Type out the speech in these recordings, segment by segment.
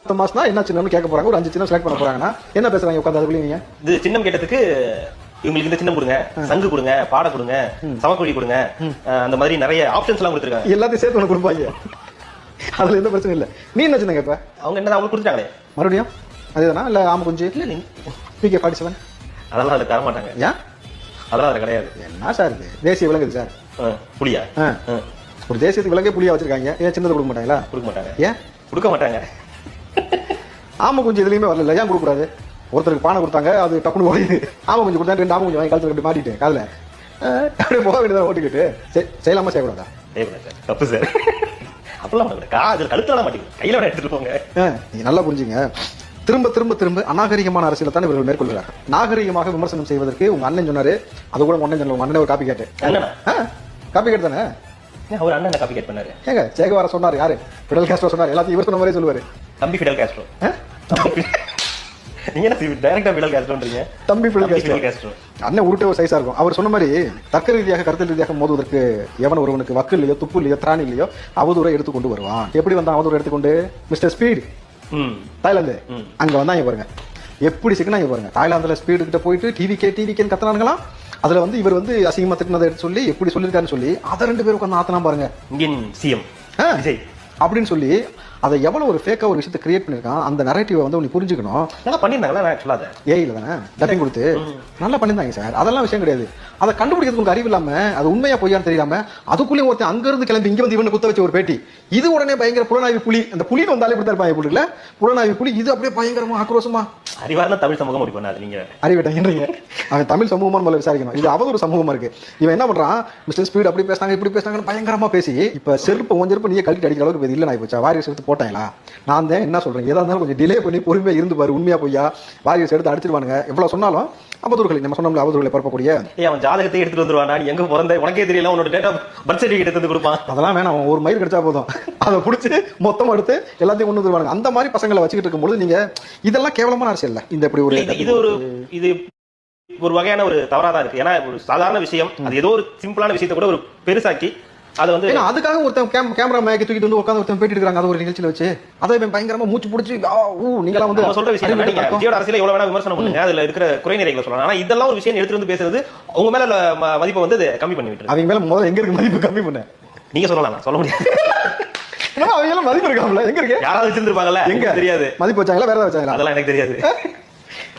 அடுத்த மாசம் தான் என்ன சின்னம்னு கேட்க போறாங்க. ஒரு அஞ்சு சின்னம் செலக்ட் பண்ண போறாங்கன்னா என்ன பேசுறாங்க? உட்காந்து அதுக்குள்ளே நீங்க. இது சின்னம் கேட்டதுக்கு இவங்களுக்கு இந்த சின்னம் கொடுங்க. சங்கு கொடுங்க பாட கொடுங்க சமக்குழி கொடுங்க அந்த மாதிரி நிறைய ஆப்ஷன்ஸ் எல்லாம் கொடுத்துருக்காங்க. எல்லாத்தையும் சேர்த்து உனக்கு கொடுப்பாங்க. அதுல எந்த பிரச்சனையும் இல்லை. நீ என்ன சின்ன கேட்ப அவங்க என்ன அவங்களுக்கு கொடுத்துட்டாங்களே. மறுபடியும்? அதேதானா? இல்ல ஆம குஞ்சு? இல்ல நீ பிகே ஃபார்ட்டி செவன் அதெல்லாம் அதுல தர மாட்டாங்க. ஏன்? அதெல்லாம் அதுல கிடையாது. என்ன சார் இது? தேசிய விலங்கு சார். புளியா ஒரு தேசியத்துக்கு விலங்கே புளியா வச்சிருக்காங்க. ஏன் சின்னது கொடுக்க மாட்டாங்களா? கொடுக்க மாட்டாங்க. ஏன்? கொடுக்க மாட்டாங்க. ஆம குஞ்சு எதுலயுமே வரல. ஏன் கொடுக்கூடாது ஒருத்தருக்கு பானை கொடுத்தாங்க அது டப்புனு ஓடிது. ஆம குஞ்சு கொடுத்தா ரெண்டு ஆம குஞ்சு வாங்கி கழுத்துல அப்படி மாட்டிட்டு காதுல. அப்படியே போக வேண்டியதான் ஓட்டிக்கிட்டு செய்யலாமா செய்யக்கூடாதா? செய்யக்கூடாது சார். தப்பு சார். அப்பெல்லாம் பண்ணக்கூடாது. காது கழுத்தால மாட்டேங்குது கையில எடுத்துட்டு போங்க. நீங்க நல்லா புரிஞ்சுங்க. திரும்ப திரும்ப திரும்ப அநாகரிகமான அரசியலை தான் இவர்கள் மேற்கொள்கிறார்கள் நாகரிகமாக விமர்சனம் செய்வதற்கு உங்க அண்ணன் சொன்னாரு. அது கூட உங்க அண்ணன் உங்க அண்ணன் ஒரு காப்பி கேட்டு. அண்ணனா? காப்பி கேட்டு தானே? அவர் அண்ணன் காப்பி கேட் பண்ணாரு? ஏங்க சேகவார சொன்னார் யாரு? பிடல் காஸ்ட்ரோ சொன்னார். எல்லாத்தையும் இவர் சொன்ன மாதிரியே சொல்லுவாரு. தம்பி ஃபிடல் காஸ்ட்ரோ? நீங்க என்ன டைரக்டா ஃபிடல் காஸ்ட்ரோன்றீங்க தம்பி தம்பி காஸ்ட்ரோ அண்ணன் உருட்டே சைஸா இருக்கும். அவர் சொன்ன மாதிரி தர்க்க ரீதியாக கருத்து ரீதியாக மோதுவதற்கு எவன் ஒருவனுக்கு வக்கு இல்லையோ துப்பு இல்லையோ திராணி இல்லையோ அவதூறை எடுத்து கொண்டு வருவான். எப்படி வந்தான் அவதூறு எடுத்துக்கொண்டு மிஸ்டர் ஸ்பீட் தாய்லாந்து. அங்க வந்தாங்க பாருங்க. எப்படி சிக்கனாங்க பாருங்க. தாய்லாந்துல ஸ்பீடு கிட்ட போயிட்டு டிவி கே டிவி கேன்னு அதுல வந்து இவர் வந்து அசிங்கமா திட்டினதை எடுத்து சொல்லி எப்படி சொல்லியிருக்காருன்னு சொல்லி அதை ரெண்டு பேரும் உட்காந்து ஆத்தனா பாருங்க. இந்தியன் சிஎம் அப்படின்னு சொல்லி அதை எவ்வளவு ஒரு ஃபேக்கா ஒரு விஷயத்தை கிரியேட் பண்ணிருக்கான் அந்த நரேட்டிவை வந்து நீ புரிஞ்சுக்கணும். நல்லா பண்ணியிருந்தாங்களா அதை? ஏஐல தானே? டப்பிங் கொடுத்து. நல்லா பண்ணியிருந்தாங்க சார் அதெல்லாம் விஷயம் கிடையாது. அதை கண்டுபிடிக்கிறதுக்கு உங்களுக்கு அறிவு இல்லாம அது உண்மையா பொய்யான்னு தெரியாம அதுக்குள்ளேயும் ஒருத்தன் அங்க இருந்து கிளம்பி இங்க வந்து இவனை குத்த வச்ச ஒரு பேட்டி. இது உடனே பயங்கர புலனாய்வு புலி. அந்த புலின்னு வந்தாலே இப்படி தான் இருப்பாங்க புலனாய்வு புலி இது அப்படியே பயங்கரமா ஆக்ரோஷமா. அறிவார்ந்த தமிழ் சமூகம் முடிவு பண்ணாது நீங்க. அறிவிட்டேன்றீங்க அவன் தமிழ் சமூகமான முதல்ல விசாரிக்கணும். இது அவதூறு சமூகமா இருக்கு. இவன் என்ன பண்றான்? மிஸ்டர் ஸ்பீட் அப்படி பேசுனாங்க இப்படி பேசுனாங்கன்னு பயங்கரமா பேசி இப்ப செருப்பு உன் செருப்பு நீயே கழட்டி அடிக்கிற அளவுக்கு இல்லை நான் போச்சா வாரியர்ஸ் எடுத்து போட்டாங்களா நான் தான் என்ன சொல்றேன்? எதா இருந்தாலும் கொஞ்சம் டிலே பண்ணி பொறுமையா இருந்து பாரு. உண்மையா பொய்யா? வாரியர்ஸ் எடுத்து அடிச்சிருவானுங்க. எவ்வளவு சொன்னாலும் அவதூறுகளை நம்ம சொன்னோம்ல அவதூறுகளை பரப்பக்கூடிய. அவன் ஜாதகத்தை எடுத்துட்டு வந்துருவான். நீ எங்க பிறந்த? உனக்கே தெரியல. உன்னோட டேட்டா பர்த் சர்டிஃபிகேட் எடுத்து கொடுப்பான். அதெல்லாம் வேணாம். அவன் ஒரு மயில் கிடைச்சா போதும். அதை பிடிச்சி மொத்தம் எடுத்து எல்லாத்தையும் கொண்டு வந்துருவாங்க அந்த மாதிரி பசங்களை வச்சுக்கிட்டு இருக்கும்போது நீங்க இதெல்லாம் கேவலமான அரசியல் இல்ல. இந்த இப்படி ஒரு இது ஒரு இது ஒரு வகையான ஒரு தவறா தான் இருக்கு. ஏன்னா ஒரு சாதாரண விஷயம். அது ஏதோ ஒரு சிம்பிளான விஷயத்தை கூட ஒரு பெருசாக்கி அதை வந்து அதுக்காக ஒருத்தன் கேம் கேமரா மேக்கி தூக்கிட்டு வந்து உட்காந்து ஒருத்தன் பேட்டி எடுக்கிறாங்க அது ஒரு நிகழ்ச்சியில வச்சு. அதை பயங்கரமா மூச்சு பிடிச்சி ஆ, ஊ நீங்களாம் வந்து சொல்ற விஷயம் நீங்க விஜயோட அரசியல எவ்வளவு வேணா விமர்சனம் பண்ணுங்க அதுல இருக்கிற குறைநிறைகளை சொல்லலாம். ஆனா இதெல்லாம் ஒரு விஷயம் எடுத்துட்டு வந்து பேசுறது உங்க மேல மதிப்பை வந்து கம்மி பண்ணி விட்டுரு அவங்க மேல முதல்ல எங்க இருக்கு மதிப்பு கம்மி பண்ண. நீங்க சொல்லலாம் சொல்ல முடியாது. அவங்க எல்லாம் மதிப்பு இருக்காமல எங்க இருக்கு? யாராவது வச்சிருந்திருப்பாங்கல்ல எங்க? தெரியாது. மதிப்பு வச்சாங்களா வேற வச்சாங்களா? அதெல்லாம் எனக்கு தெரியாது.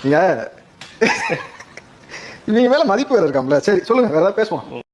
நீங்க நீங்க மேல மதிப்பு வேற இருக்காமல சரி சொல்லுங்க வேற பேசுவோம்.